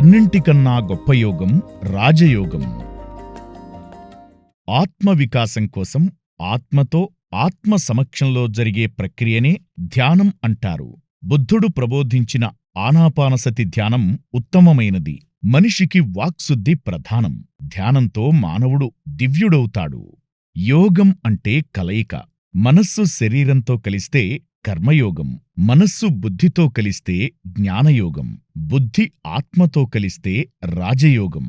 అన్నింటికన్నా గొప్ప యోగం రాజయోగం. ఆత్మవికాసం కోసం ఆత్మతో ఆత్మ సమక్షంలో జరిగే ప్రక్రియనే ధ్యానం అంటారు. బుద్ధుడు ప్రబోధించిన ఆనాపానసతి ధ్యానం ఉత్తమమైనది. మనిషికి వాక్శుద్ధి ప్రధానం. ధ్యానంతో మానవుడు దివ్యుడవుతాడు. యోగం అంటే కలయిక. మనస్సు శరీరంతో కలిస్తే కర్మయోగం మనస్సు బుద్ధితో కలిస్తే జ్ఞానయోగం బుద్ధి ఆత్మతో కలిస్తే రాజయోగం.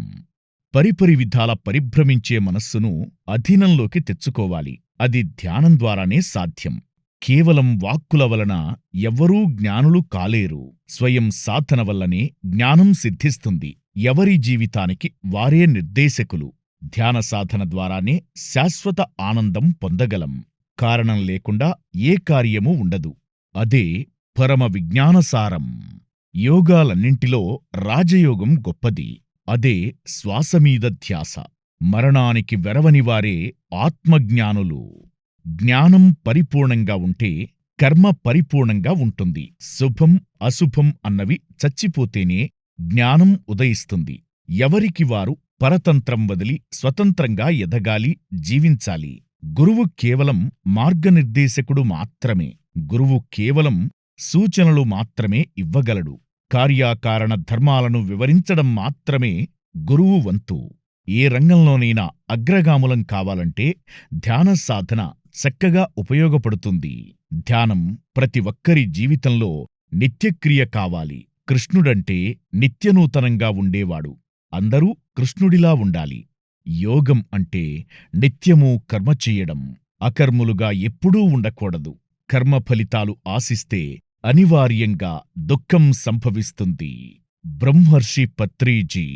పరిపరి విధాల పరిభ్రమించే మనస్సును అధీనంలోకి తెచ్చుకోవాలి. అది ధ్యానం ద్వారానే సాధ్యం. కేవలం వాక్కుల వలన ఎవ్వరూ జ్ఞానులు కాలేరు. స్వయం సాధన వల్లనే జ్ఞానం సిద్ధిస్తుంది. ఎవరి జీవితానికి వారే నిర్దేశకులు. ధ్యాన సాధన ద్వారానే శాశ్వత ఆనందం పొందగలం. కారణం లేకుండా ఏ కార్యమూ ఉండదు. అదే పరమ విజ్ఞానసారం. యోగాలన్నింటిలో రాజయోగం గొప్పది. అదే శ్వాసమీద ధ్యాస. మరణానికి వెరవనివారే ఆత్మజ్ఞానులు. జ్ఞానం పరిపూర్ణంగా ఉంటే కర్మ పరిపూర్ణంగా ఉంటుంది. శుభం అశుభం అన్నవి చచ్చిపోతేనే జ్ఞానం ఉదయిస్తుంది. ఎవరికి వారు పరతంత్రం వదిలి స్వతంత్రంగా ఎదగాలి జీవించాలి? గురువు కేవలం మార్గనిర్దేశకుడు మాత్రమే. గురువు కేవలం సూచనలు మాత్రమే ఇవ్వగలడు. కార్యాకారణ ధర్మాలను వివరించడం మాత్రమే గురువు వంతు. ఏ రంగంలోనైనా అగ్రగాములం కావాలంటే ధ్యాన సాధన చక్కగా ఉపయోగపడుతుంది. ధ్యానం ప్రతి ఒక్కరి జీవితంలో నిత్యక్రియ కావాలి. కృష్ణుడంటే నిత్యనూతనంగా ఉండేవాడు. అందరూ కృష్ణుడిలా ఉండాలి. యోగం అంటే నిత్యమూ కర్మ చెయ్యడం అకర్ములుగా ఎప్పుడూ ఉండకూడదు. కర్మ ఫలితాలు ఆశిస్తే అనివార్యంగా దుఃఖం సంభవిస్తుంది. బ్రహ్మర్షి పత్రీజీ